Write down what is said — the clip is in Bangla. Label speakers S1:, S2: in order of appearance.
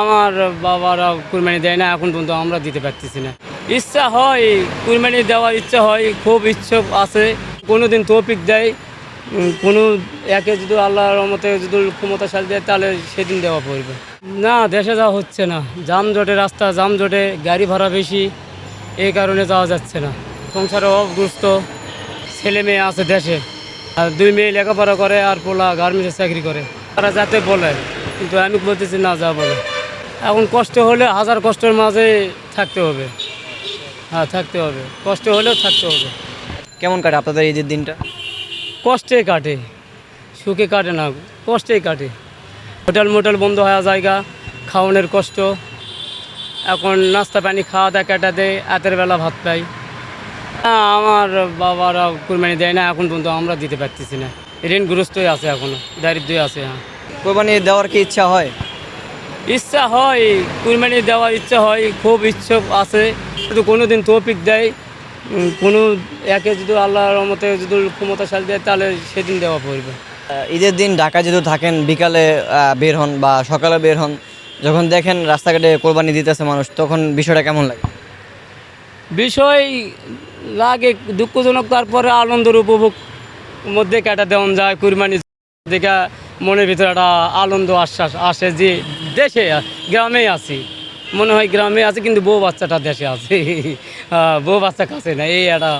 S1: আমার বাবারা কুরবানি দেয় না, এখন পর্যন্ত আমরা দিতে পারতেছি না। ইচ্ছা হয়, কুরবানি দেওয়ার ইচ্ছা হয়, খুব ইচ্ছুক আছে। কোনো দিন তৌফিক দেয় কোনো একে যদি আল্লাহর রহমতে যদি ক্ষমতা সাজ দেয়, তাহলে সেদিন দেওয়া পড়বে। না, দেশে যাওয়া হচ্ছে না। জামজটে রাস্তা জামজটে গাড়ি ভাড়া বেশি এই কারণে যাওয়া যাচ্ছে না। সংসারে অবগ্রস্ত ছেলে মেয়ে আছে দেশে। আর দুই মেয়ে লেখাপড়া করে আর পোলা গার্মেন্টসে চাকরি করে। তারা যাতে বলে, কিন্তু আমি বলতেছি না, যা বলে। এখন কষ্ট হলে হাজার কষ্টের মাঝে থাকতে হবে। হ্যাঁ থাকতে হবে। কষ্ট হলেও থাকতে হবে।
S2: কেমন কাটে আপনাদের ঈদের দিনটা?
S1: কষ্টে কাটে। সুখে কাটে না কষ্টেই কাটে। হোটেল মোটেল বন্ধ হওয়া জায়গা খাওয়ানোর কষ্ট। এখন নাস্তা পানি খাওয়া দাওয়া কাটাতে রাতের বেলা ভাত পাই আমার বাবারা কুরবানি দেয় না এখন পর্যন্ত আমরা দিতে পারতেছি না। ঋণগ্রস্তই আছে এখনও দারিদ্রই আছে হ্যাঁ।
S2: কোরবানি দেওয়ার কি ইচ্ছা হয়?
S1: ইচ্ছা হয় কুরবানি দেওয়ার ইচ্ছা হয় খুব ইচ্ছুক আছে। কিন্তু কোনো দিন তৌফিক দেয় কোনো একে যদি আল্লাহর রহমতে যদি ক্ষমতা সাজ দেয় তাহলে সেদিন দেওয়া পড়বে।
S2: ঈদের দিন ঢাকা যদি থাকেন বিকালে বের হন বা সকালে বের হন যখন দেখেন রাস্তাঘাটে কোরবানি দিতেছে মানুষ তখন বিষয়টা কেমন লাগে?
S1: বিষয় লাগে দুঃখজনক তারপরে আনন্দের উপভোগ মধ্যে কাটা দেওয়া যায় কুরবানি দেখা মনের ভিতরে একটা আনন্দ আশ্বাস আসে যে দেশে গ্রামে আছি। মনে হয় গ্রামে আছে কিন্তু বউ বাচ্চাটা দেশে আছে। হ্যাঁ, বউ বাচ্চা কাছে না এই একটা